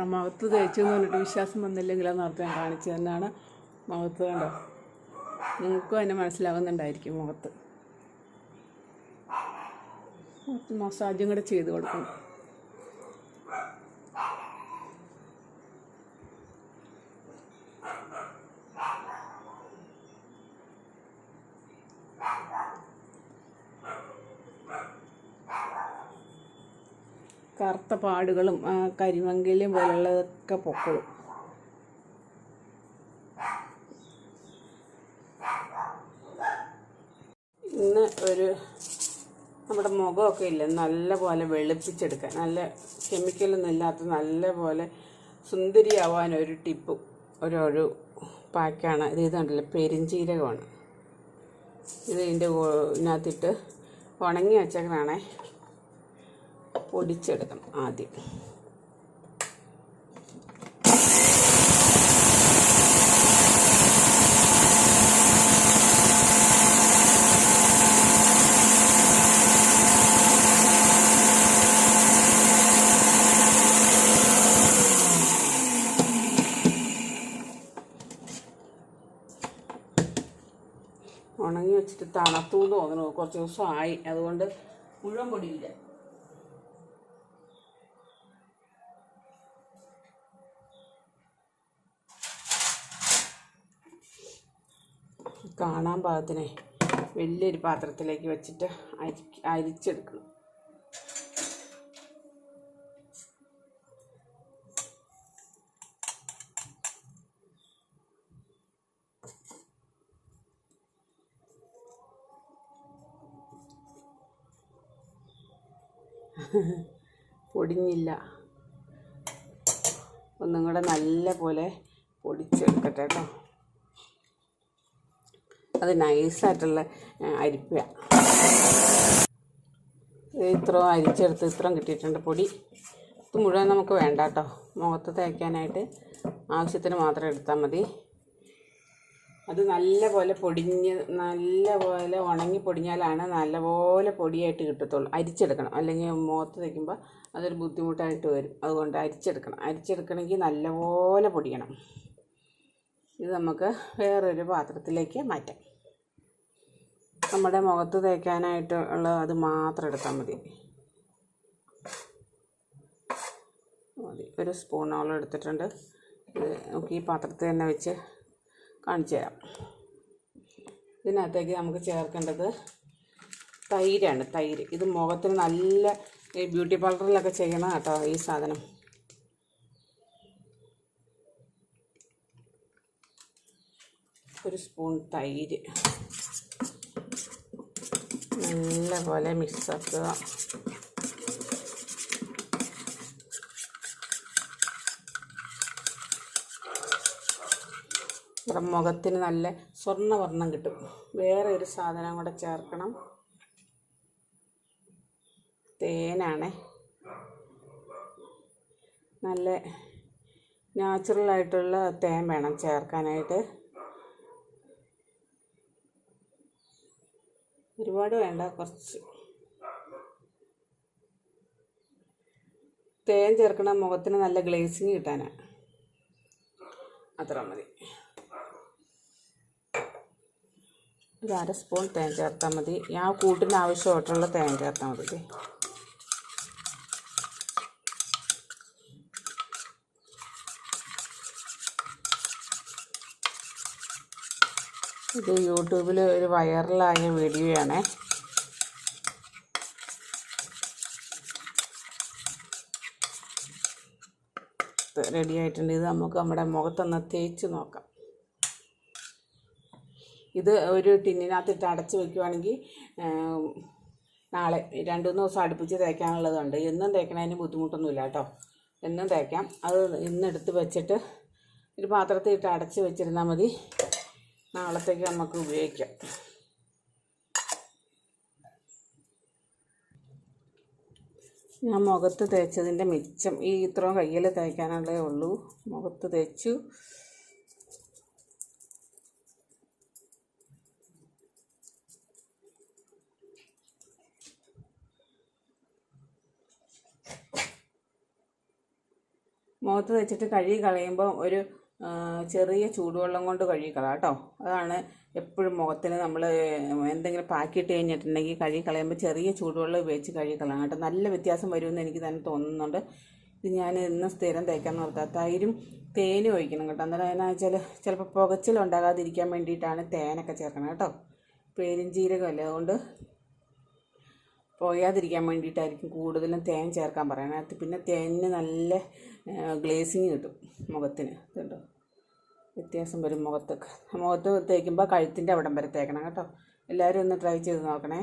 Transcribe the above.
ആ മുഖത്ത് തേച്ചു എന്ന് പറഞ്ഞിട്ട് വിശ്വാസം വന്നില്ലെങ്കിൽ അത് നേരത്തെ ഞാൻ കാണിച്ചു തന്നെയാണ്. മുഖത്ത് കണ്ടോ? നിങ്ങൾക്കും അതിനെ മനസ്സിലാവുന്നുണ്ടായിരിക്കും മുഖത്ത് മസാജും കൂടെ ചെയ്ത് കൊടുക്കണം. കറുത്ത പാടുകളും കരിമങ്കലും പോലുള്ളതൊക്കെ പൊക്കോളും. ഇന്ന് ഒരു നമ്മുടെ മുഖമൊക്കെ ഇല്ല? നല്ല പോലെ വെളുപ്പിച്ചെടുക്കാൻ നല്ല കെമിക്കലൊന്നും ഇല്ലാത്ത നല്ല പോലെ സുന്ദരിയാവാൻ ഒരു ടിപ്പും ഒരു പാക്കാണ്. ഇത് ഇതുണ്ടല്ലോ പെരിഞ്ചീരകമാണ്. ഇത് ഇതിന്റെ ഇതിനകത്തിട്ട് ഉണങ്ങി വെച്ചേക്കണാണേ പൊടിച്ചെടുക്കണം ആദ്യം. ഉണങ്ങി വെച്ചിട്ട് തണുത്തു തോന്നുന്നു. കുറച്ച് ദിവസമായി. അതുകൊണ്ട് മുഴുവൻ പൊടിയില്ല. കാണാൻ പാകത്തിനെ വലിയൊരു പാത്രത്തിലേക്ക് വെച്ചിട്ട് അരി അരിച്ചെടുക്കണം. പൊടിഞ്ഞില്ല. ഒന്നും കൂടെ നല്ല പോലെ പൊടിച്ചെടുക്കട്ടെ കേട്ടോ. അത് നൈസായിട്ടുള്ള അരിപ്പ ഇത്രയും അരിച്ചെടുത്ത് ഇത്രയും കിട്ടിയിട്ടുണ്ട് പൊടി. ഇത് മുഴുവൻ നമുക്ക് വേണ്ട കേട്ടോ മുഖത്ത് തേക്കാനായിട്ട് ആവശ്യത്തിന് മാത്രം എടുത്താൽ മതി. അത് നല്ലപോലെ പൊടിഞ്ഞ് നല്ല പോലെ ഉണങ്ങി പൊടിഞ്ഞാലാണ് നല്ലപോലെ പൊടിയായിട്ട് കിട്ടത്തുള്ളൂ. അരിച്ചെടുക്കണം. അല്ലെങ്കിൽ മുഖത്ത് തേക്കുമ്പോൾ അതൊരു ബുദ്ധിമുട്ടായിട്ട് വരും. അതുകൊണ്ട് അരിച്ചെടുക്കണം. അരിച്ചെടുക്കണമെങ്കിൽ നല്ലപോലെ പൊടിയണം. ഇത് നമുക്ക് വേറൊരു പാത്രത്തിലേക്ക് മാറ്റാം. നമ്മുടെ മുഖത്ത് തേക്കാനായിട്ട് ഉള്ള അത് മാത്രം എടുത്താൽ മതി. മതി. ഒരു സ്പൂണോളം എടുത്തിട്ടുണ്ട്. ഇത് നമുക്ക് ഈ പാത്രത്തിൽ തന്നെ വെച്ച് കാണിച്ചു തരാം. ഇതിനകത്തേക്ക് നമുക്ക് ചേർക്കേണ്ടത് തൈരാണ്. തൈര്. ഇത് മുഖത്തിന് നല്ല ഈ ബ്യൂട്ടി പാർലറിലൊക്കെ ചെയ്യണം കേട്ടോ ഈ സാധനം. ഒരു സ്പൂൺ തൈര്. നല്ല പോലെ മിക്സ് ആക്കുക നമ്മുടെ മുഖത്തിന് നല്ല സ്വർണവർണം കിട്ടും. വേറെ ഒരു സാധനം കൂടെ ചേർക്കണം. തേനാണ്. നല്ല നാച്ചുറലായിട്ടുള്ള തേൻ വേണം ചേർക്കാനായിട്ട്. ഒരുപാട് വേണ്ട കുറച്ച്. തേൻ ചേർക്കണ മുഖത്തിന് നല്ല ഗ്ലേസിങ് കിട്ടാനാണ് അത്ര മതി. ഒരു അര സ്പൂൺ തേൻ ചേർത്താൽ മതി. ആ കൂട്ടിന് ആവശ്യമായിട്ടുള്ള തേൻ ചേർത്താൽ മതി. ഇത് യൂട്യൂബിൽ ഒരു വൈറലായ വീഡിയോയാണ്. റെഡി ആയിട്ടുണ്ട്. ഇത് നമുക്ക് നമ്മുടെ മുഖത്തൊന്ന് തേച്ച് നോക്കാം. ഇത് ഒരു ടിന്നിനകത്തിട്ട് അടച്ച് വെക്കുവാണെങ്കിൽ നാളെ രണ്ട് മൂന്ന് ദിവസം അടുപ്പിച്ച് തേക്കാനുള്ളതുണ്ട്. എന്നും തേക്കണതിന് ബുദ്ധിമുട്ടൊന്നുമില്ല കേട്ടോ. എന്നും തേക്കാം. അത് ഇന്നെടുത്ത് വെച്ചിട്ട് ഒരു പാത്രത്തിൽ ഇട്ട് അടച്ച് വെച്ചിരുന്നാൽ മതി. നാളത്തേക്ക് നമുക്ക് ഉപയോഗിക്കാം. ഞാൻ മുഖത്ത് തേച്ചതിന്റെ മിച്ചം ഈ ഇത്രയും കയ്യിൽ തേക്കാനുള്ളേ ഉള്ളൂ. മുഖത്ത് തേച്ചു. മുഖത്ത് വെച്ചിട്ട് കഴുകി കളയുമ്പോൾ ഒരു ചെറിയ ചൂടുവെള്ളം കൊണ്ട് കഴുകിക്കളയാം കേട്ടോ. അതാണ് എപ്പോഴും മുഖത്തിന് നമ്മൾ എന്തെങ്കിലും പാക്കിയിട്ട് കഴിഞ്ഞിട്ടുണ്ടെങ്കിൽ കഴുകി കളയുമ്പോൾ ചെറിയ ചൂടുവെള്ളം ഉപയോഗിച്ച് കഴുകി കേട്ടോ. നല്ല വ്യത്യാസം വരുമെന്ന് എനിക്ക് തന്നെ തോന്നുന്നുണ്ട്. ഇത് ഞാൻ ഇന്ന് സ്ഥിരം തേക്കാൻ നിർത്താം തൈരും തേനും ഒഴിക്കണം കേട്ടോ. അന്നേരം എന്നാ വെച്ചാൽ ചിലപ്പോൾ പുകച്ചിലുണ്ടാകാതിരിക്കാൻ വേണ്ടിയിട്ടാണ് തേനൊക്കെ ചേർക്കണം കേട്ടോ. പേരും ജീരകമല്ലേ അതുകൊണ്ട് പോയാതിരിക്കാൻ വേണ്ടിയിട്ടായിരിക്കും കൂടുതലും തേൻ ചേർക്കാൻ പറയണത് പിന്നെ തേനിന് നല്ല ഗ്ലേസിങ് കിട്ടും മുഖത്തിന്. ഇതുണ്ടോ? വ്യത്യാസം വരും മുഖത്തൊക്കെ. മുഖത്ത് തേക്കുമ്പോൾ കഴുത്തിന്റെ അവിടം വരെ തേക്കണം കേട്ടോ. എല്ലാവരും ഒന്ന് ട്രൈ ചെയ്ത് നോക്കണേ.